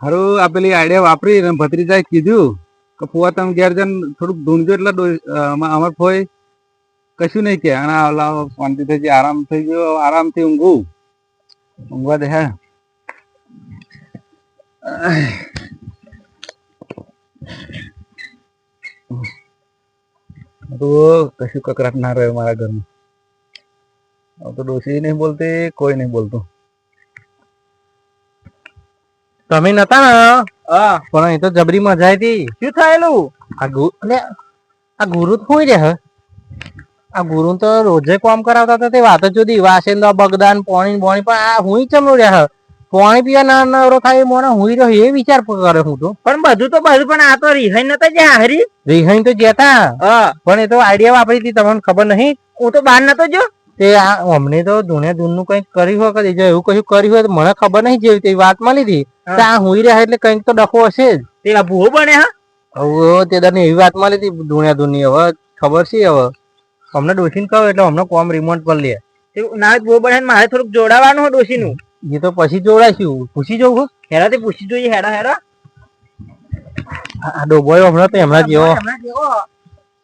હારું, આ પેલી આઈડિયા વાપરી અને ભત્રીજાએ કીધું કે ફુવા તમે ઘેર જઈને થોડુંક ઢૂંઢજો એટલે અમાર ફોય કશું નહીં કે, અને ઓલા શાંતિ થઈ જાય આરામ થઈ ગયો આરામથી ઊંઘું ઊંઘવા દે, હે. તો કશું કકરાટ ના રહ્યો મારા ઘરમાં. તો ડોસી નહીં બોલતી, કોઈ નહીં બોલતું. તમે નતા ને? હા. પણ એ તો જબરી મજા આવી શું થયેલું? આ ગુ એટલે આ ગુરુ તો હોય રે આ ગુરુ તો રોજે કામ કરાવતા હતા તે વાત જ જુદી. વાસેન્દ્ર બગદાન પોણી બોણી. પણ આ હું ચમનું રહ્યા હ? પાણી પીવા ના નવરો થાય મોણા હુઈ રહ્યો એ વિચાર કરે હું તો. પણ બધું તો બધું પણ આ તો રિહાઈ નતા જ્યાં હરી? રિહાઈ તો જતા હા. પણ એ તો આઈડિયા વાપરી હતી તમને ખબર નહીં? હું તો બહાર નતો જો તે આ અમને તો ધૂણે ધૂળનું કંઈક કર્યું હોય કદી. જો એવું કશું કર્યું હોય તો મને ખબર નહીં જેવી તે વાત મળી હતી. તો આ હુઈ રહ્યા એટલે કંઈક તો ડખો હશે જ. પેલા ભૂવો બને હા? હવે તે દાને એવી વાત મળી હતી ધૂણ્યા ધૂની હવે. ખબર છે હવે. અમને ડોસીને કહો એટલે અમને કોમ રિમોટ પર લે. તે ના ભૂવો બને મારે થોડુંક જોડાવાનું હોય ડોસીનું એ તો પછી જોડાઈશું. પૂછી જવું હેરા હેરાથી પૂછી જોઈએ હેરા હેરા. આ ડોબોય હમણાં તો હમણાં જેવો.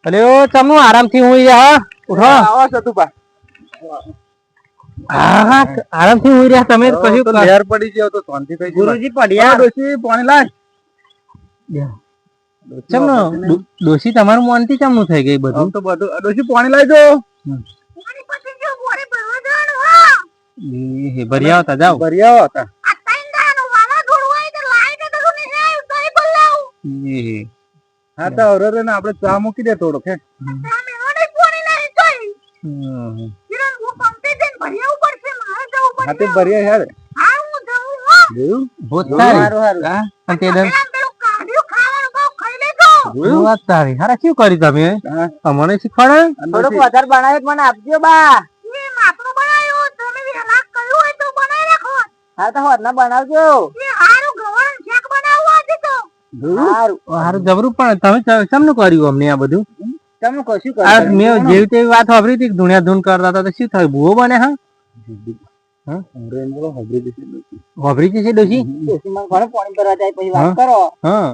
અલે ચમનું આરામથી હું. યા. ઉઠો આવો સતુભા. હા આરામથી હુઈ રહ્યા. તમે કશું તો પડી ગયો તો શાંતિ થઈ ગુરુજી પડ્યા. ડોસી પાણી લાય. ડોશી તમારું મોનથી ચમનું થઈ ગઈ બધું? આમ તો બધું ડોસી પાણી લાવજો એ હે ભરી આવતા જાઓ. ભરી હતા. એ હા તો હવે રે ને ચા મૂકી દે થોડોક હે. હમ. હા યાર. હારું હા. તે દન વાત સારી હારા શું કરી તમે? અમને શીખવાડે? થોડુંક વધારે બનાવે તો મને આપજો બા. હા તો હોત બનાવજો. હારું હારું. જબરું પણ તમે કેમનું ચમનું કર્યું અમને આ બધું? તમે કશું આ મેં જેવી તેવી વાત વાપરી હતી ધૂણ્યા ધૂન કરતા હતા તો શું થયું? ભૂવો બને હા? જશે ડોશી. ડોશીમાં પાણી ભરવા જાય પછી વાત કરો. હા.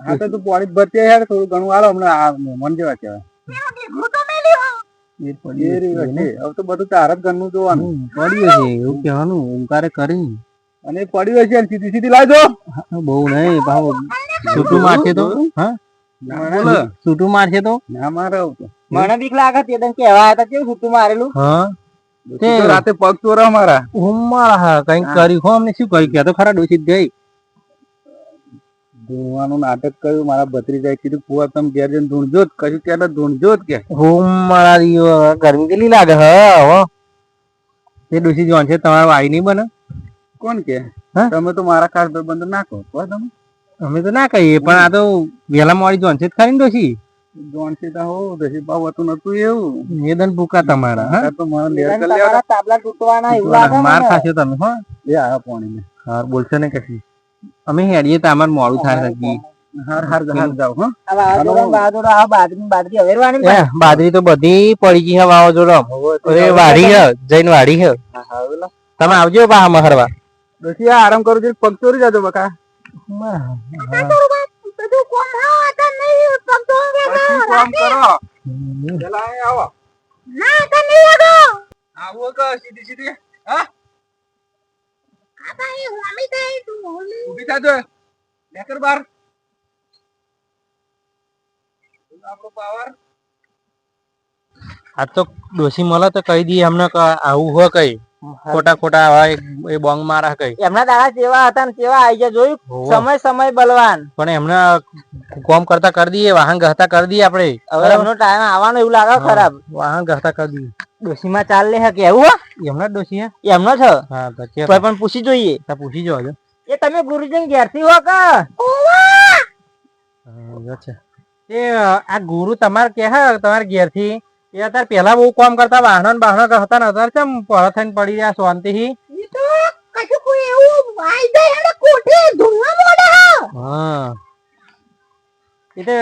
હા તો તું પાણી ભરતી હેર થોડું ઘણું હાલો હમણાં આ મહેમાન જેવા કહેવાય. એ એ પડ્યું રહ્યું છે ને. હશે. હવે તો બધું તારા ઘરનું જોવાનું. પડ્યું છે એવું કહેવાનું ઓમકારે કરી. અને પડ્યું હશે સીધી સીધી લાજો બહુ નહીં ભાવ છૂટું મારશે તો હા? છૂટું મારશે તો? ના મારે મને બીક લાગે તે કેવા હતા કેવું છૂટું મારેલું? હા? રાતે પગ ચોરા મારા. ઉમ્માળા હા કઈ કર્યું. હો અમને શું કર્યું કે તો ખરા ડોસી ગઈ. ધૂણવાનું નાટક કર્યું. મારા ભત્રીજાએ કીધું કુવા તમે ઘેર જઈને ધૂણજો જ. કશું ત્યારે ધૂણજો જ કે. ઉમ્માળા દીવો ગરમી કેટલી લાગે હ હો. એ ડોસી જોન છે તમારા વાઈ નહીં બને. કોણ કે? હા? તમે તો મારા ખાસ ભાઈબંધો ના કહો કહો તમે. અમે તો ના કહીએ પણ આ તો વેલા મોડી જોન છે જ ખરી ડોસી હો નતું એવું. નિવેદન ભૂકા તમારા હા? તો મને લેર તે લેવા તાબલા તૂટવાના એવું લાગે માર મને. તમે હો? એ આ પાણી હા બોલશે ને કશી. અમે હેડીએ તો અમાર મોડું થાય બાજરી તો બધી પડી ગઈ વાવાઝોડો. અરે વાડી હ જઈને વાડી હે. તમે આવજો બા આમાં હરવા આ આરામ કરું છું પગ ચોરી જાજો બકા. પછી કામ કરો. પેલા અહીં આવો. આવો. કે સીધી સીધી. હા? ઊભી થાજો લેકર બાર આપણો પાવર. આ તો ડોસી મળે તો કહી દઈએ અમને કે આવું હોય કઈ. ખોટા ખોટા હોય એ બોંગ મારા કઈ. એમના દાડા જેવા હતા ને કેવા આઈ ગયા જોયું? સમય સમય બલવાન. પણ એમને કોમ કરતા કરી દઈએ વાહન ગહતા કરી દઈએ આપણે. હવે એમનો ટાઈમ આવવાનો એવું લાગે ખરાબ. વાહન ગહતા કરી દઈએ. ડોશીમાં ચાલ લે હે કેવું હો? એમના હે એમનો છે હા. તો કે કોઈ પણ પૂછી જોઈએ. તા પૂછી જોજો. એ તમે ગુરુજી ઘેરથી હો કે? હા, એ એ આ ગુરુ તમારે કે હે તમારા ઘેરથી? એ અત્યારે પેલા બહુ કામ કરતા વાહનો બાહનો હતા ને અત્યારે કેમ પર થઈને પડી રહ્યા શાંતિથી હા. એ તો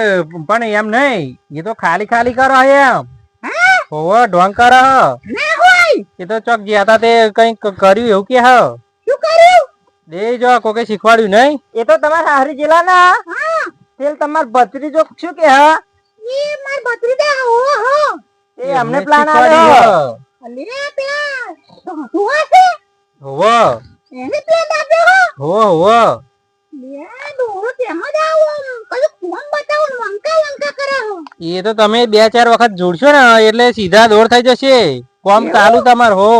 પણ એમ નહીં એ તો ખાલી ખાલી કરો એમ. હોવો ઢોંગ કરો એ તો ચોક ગયા હતા તે કઈ કર્યું એવું કે હ. દે જો કોકે શીખવાડ્યું નહીં. એ તો તમારા હારી જિલ્લા ના તેલ તમાર ભત્રીજો શું કે હા? એ માર ભત્રીજા હો હો. એ અમને પ્લાન આવ્યો અલે પેલા તું હશે? હોવો. એને પ્લાન આપ્યો હો? હોવો તેમાં જ આવો કયું ફોન બતાવો ને વંકા વંકા કરે હો? એ તો તમે બે ચાર વખત જોડશો ને એટલે સીધા દોર થઈ જશે. કોમ ચાલુ તમાર હો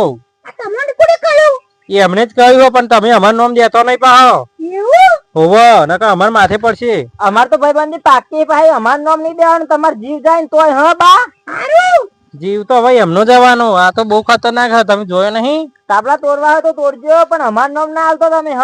એ અમને જ કહ્યું હો, પણ તમે અમાર નામ દેતો નહીં પાહો. એવું? હોવો નકર અમાર માથે પડશે. અમાર તો ભાઈબંધી પાકી ભાઈ અમાર નામ નહીં દેવાનું તમાર જીવ જાય ને તોય હા બા? હારું. જીવ તો ભાઈ એમનો જવાનો આ તો બહુ ખતરનાક છે. તમે જોયો નહીં? કાપડા તોડવા હોય તો તોડજો પણ અમાર નામ ના હાલતો તમે હ?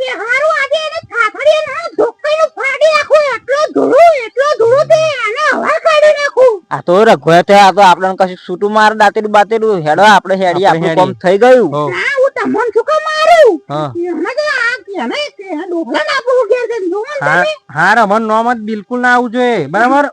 એ હારું આજે એને ખાખડી ના ધોકાઈનું ફાડી નાખું. એટલો ધૂળો એટલો ધૂળો તે એને હવા કાઢી નાખું. આ તો રઘોયા તે આ તો આપણને કશું છૂટું માર દાતેડું બાતેડું. હેડો આપણે હેડી આપણે કામ થઈ ગયું. હો. ના હું તમને શું કામ મારું? હા. એને તો આ એને ડોકલા ના આપું ઘેર કે જોવાનું હા હા અમાર નામ જ બિલકુલ ના આવું જોઈએ. બરાબર?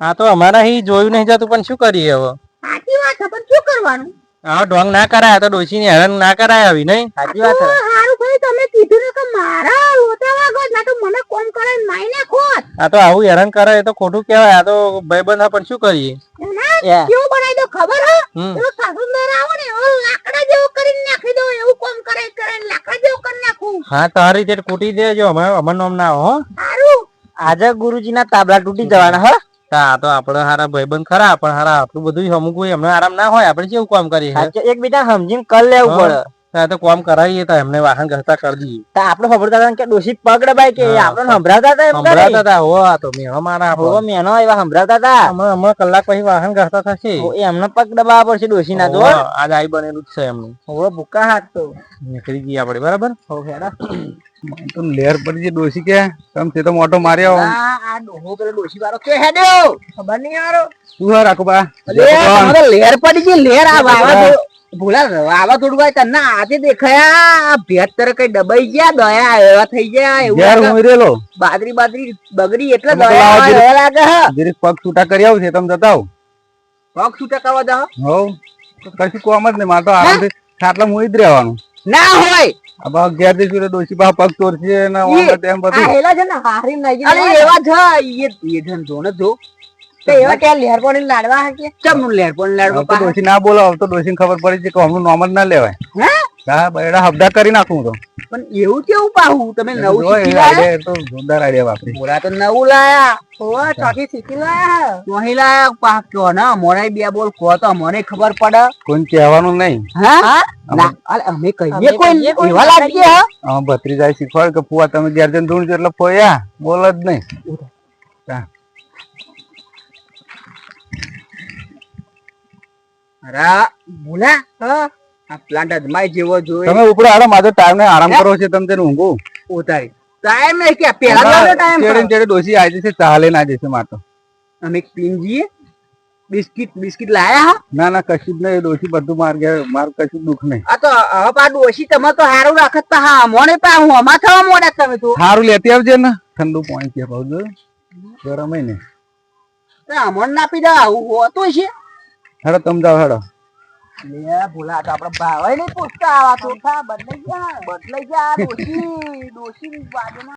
આ તો અમારા હી જોયું નહીં જતું પણ શું કરીએ હવે? સાચી વાત છે પણ શું કરવાનું? હા ઢોંગ ના કરાય તો ડોસી ની હેરાન ના કરાય આવી નહીં? સાચી વાત છે. હારું ભાઈ તમે કીધું ને કે મારા લોટા વાગો ના તો મને કોમ કરે માઈ નાખો આ તો આવું હેરાન કરે એ તો ખોટું કહેવાય આ તો ભાઈબંધ હા પણ શું કરીએ? કેવું બનાવી દો ખબર હે? હમ. સાસુ મેર આવો ને ઓ લાકડા જેવો કરીને નાખી દો એવું કોમ કરે કરે લાકડા જેવું કરી નાખું. હા તારી રીતે કૂટી દેજો અમે અમાર નામ ના હો. સારું આજે ગુરુજીના તાબલા તૂટી જવાના હો. તા આ તો આપડે હારા ભાઈબંધ ખરા પણ હારા આટલું બધું અમુક હોય એમને આરામ ના હોય આપણે કેવું કામ કરીએ? એકબીજા સમજીને કર લેવું પડે. તો કામ કરાવીએ તો એમને વાહન ઘસતા કરી દઈએ. તો આપણે ખબરદાર હતા કે પગ દબાય કે. આપણે સંભળાતા હતા એમ સંભળાતા હતા હો આ તો મેળો મારા હો મેનો એવા સંભળાતા હતા. હમણાં હમણાં કલાક પછી વાહન ઘસતા થશે એમને પગ દબાવવા પડશે દોષી ના તો આજ આઈ બનેલું જ છે એમનું. હો ભૂકા હાથ તો. નીકળી ગઈ આપણે બરાબર? હો હેડા તો લેર પર જે ડોસી કે? તમ તે તો મોટો માર્યો. આ આ ડોહો પેલો ડોસી વાળો કે હેડ્યો ખબર નહીં આરો? તું હા રાખો બા અરે લેર પડી જે લેર આ વાવા ભૂલા વાવા થોડું ભાઈ તને આજે દેખાયા ભેટ તરે કઈ દબાઈ ગયા દયા એવા થઈ ગયા એવું યાર. હું રેલો બાદરી બાદરી બગડી એટલે દયા લાગે હ. જરીક પગ છૂટા કરી આવું છે તમ જતાવ પગ છૂટા કરવા જાઓ? હો કશું કોમ જ નહીં મારે તો આરામથી ખાટલા મોઈ જ રહેવાનું. ના હોય. આ અગિયાર જઈશું એટલે બા પગ તોડશે ને આમ તેમ બધું. હેલા છે ને હારી નાઈ અરે એવા છે ધન જો. ને જો તો એવા કે લેર પોણી લાડવા હે કે ચમ લેર પોણી તો લાડવા ડોસી ના બોલો હવે તો ડોસી ખબર પડી છે કે હમણાં નોમ જ ના લેવાય. હે? હા બૈડા હબડા કરી નાખું તો. પણ એવું કેવું પાહું? તમે નવું શીખી લાયા? તો જોરદાર આઈડિયા વાપરી બોલા તો નવું લાયા. ઓવા ચોથી શીખી લાયા? ચોહી લાયા પા કયો ના મોરાઈ બે બોલ કહો તો મને ખબર પડે. કોણ કહેવાનું નહીં. હા? અરે અમે કહીએ કોઈ એવા લાગીએ હા? આમાં શીખવાડ કે પુઆ તમે ઘેર જઈને ધૂણજો એટલે ફોયા બોલ જ નહીં. અરે બોલા હા? આ પ્લાન્ટ અજમાય જેવો જોઈએ તમે ઉપડે આરામ આજે ટાઈમ ને આરામ કરો છે તમે તેને ઊંઘું. ઉતારી. ટાઈમ નહીં કે પહેલા ટાઈમ ચેડે તેડે ચેડે ડોસી આવી જશે ચાલે ના જશે માતો અમે પીંજીએ બિસ્કિટ બિસ્કિટ લાયા હા. ના ના કશું જ નહીં ડોસી બધું માર ગયા માર કશું દુઃખ નહીં. આ તો હવે પા ડોશી તમે તો હારું રાખત તો હા મોને પા હું અમા થવા મોડા તમે તો. સારું લેતી આવજે ને. ઠંડુ પાણી કે ભાવ જો. ગરમ ને. અમણ ના પીધા આવું હોતું છે હેડો તમ જાવ હેડો લે ભૂલા તો આપડે ભાવાય નહીં પૂછતા બદલાઈ ગયા બદલાઈ ગયા ડોશી ડોશી બાજુમાં